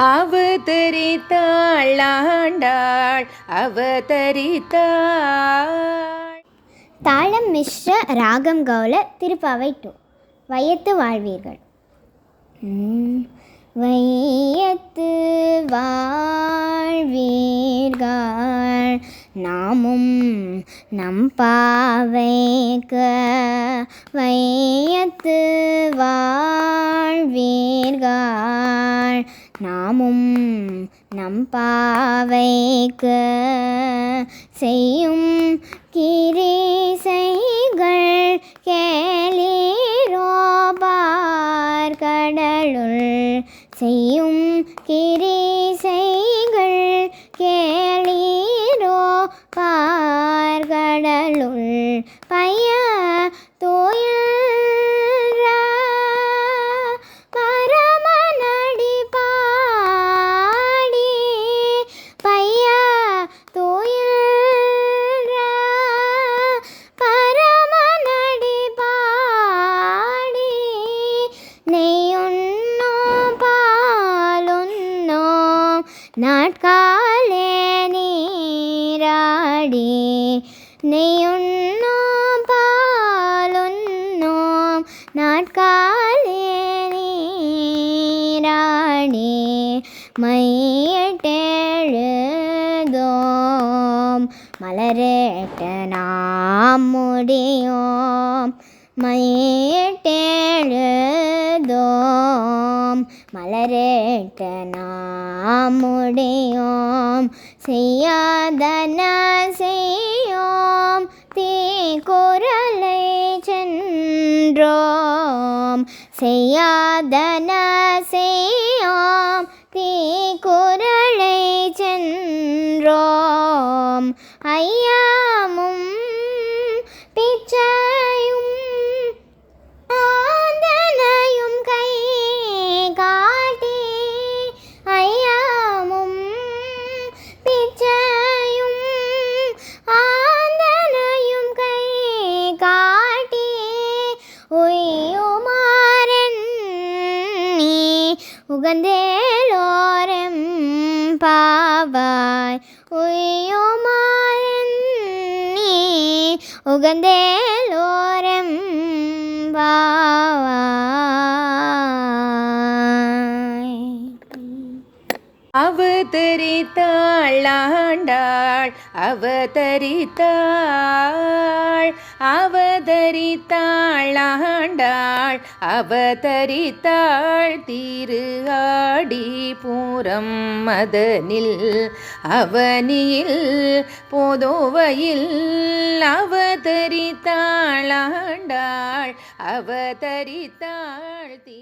அவதரித்தாள் ஆண்டாள் அவதரித்தாள். தாளம் மிஸ்ர ராகம் கௌல திருப்பாவை டூ. வயத்து வாழ்வீர்கள். வையத்து வாழ்வீர்கள். நாமும் நம் பாவைக்க வையத்து வாழ்வீர்கள். நாமும் நம் பாவைக்கு செய்யும் கிரீசைகள் கேளீரோபார் கடலுள் செய்யும் கிரீசைகள் கேளீரோ நெய்யுண்ணோ பாலுண்ணோ நாட்காலே நீராடி நெய்யுண்ணோ பாலுண்ணோ நாட்காலே நீராடி மையட்டெழுதோம் மலரேட்ட நாம் முடியோம் மையட்டெழுதோம். மலரேட்ட நாமுடையோம். செய்யாதன செய்யோம். தீக்குறளை சென்றோம். செய்யாதன செய்யோம். தீக்குறளை சென்றோம். ஐயா ഉഗന്തേലോരം പാവായ്. ഉയ്യോമാരൻ ഉഗന്തേലോരം പാ அவதரித்தாள் ஆண்டாள் அவதரித்தாள் அவதரித்தாள் ஆண்டாள் அவதரித்தாள் திரு ஆடி பூரம் மதனில் அவனியில் போதோவையில் அவதரித்தாள் ஆண்டாள் அவதரித்தாள் தீ